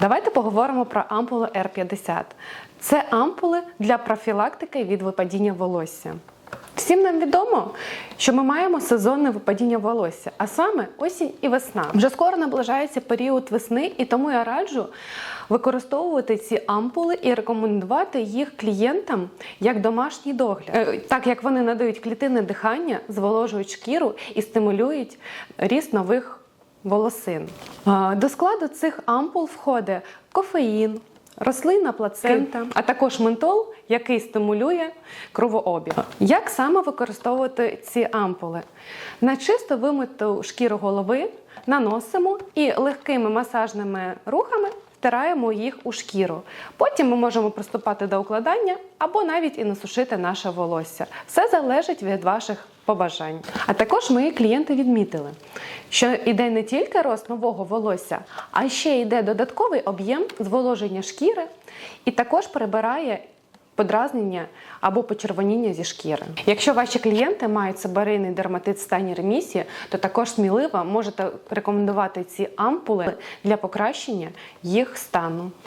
Давайте поговоримо про ампули R50. Це ампули для профілактики від випадіння волосся. Всім нам відомо, що ми маємо сезонне випадіння волосся, а саме осінь і весна. Вже скоро наближається період весни, і тому я раджу використовувати ці ампули і рекомендувати їх клієнтам як домашній догляд, Е, так як вони надають клітинне дихання, зволожують шкіру і стимулюють ріст нових волосин. До складу цих ампул входить кофеїн, рослина, плацента, а також ментол, який стимулює кровообіг. Як саме використовувати ці ампули? На чисто вимиту шкіру голови наносимо і легкими масажними рухами втираємо їх у шкіру. Потім ми можемо приступати до укладання або навіть і насушити наше волосся. Все залежить від ваших побажань. А також мої клієнти відмітили, що йде не тільки рост нового волосся, а ще йде додатковий об'єм зволоження шкіри і також прибирає подразнення або почервоніння зі шкіри. Якщо ваші клієнти мають себорейний дерматит в стані ремісії, то також сміливо можете рекомендувати ці ампули для покращення їх стану.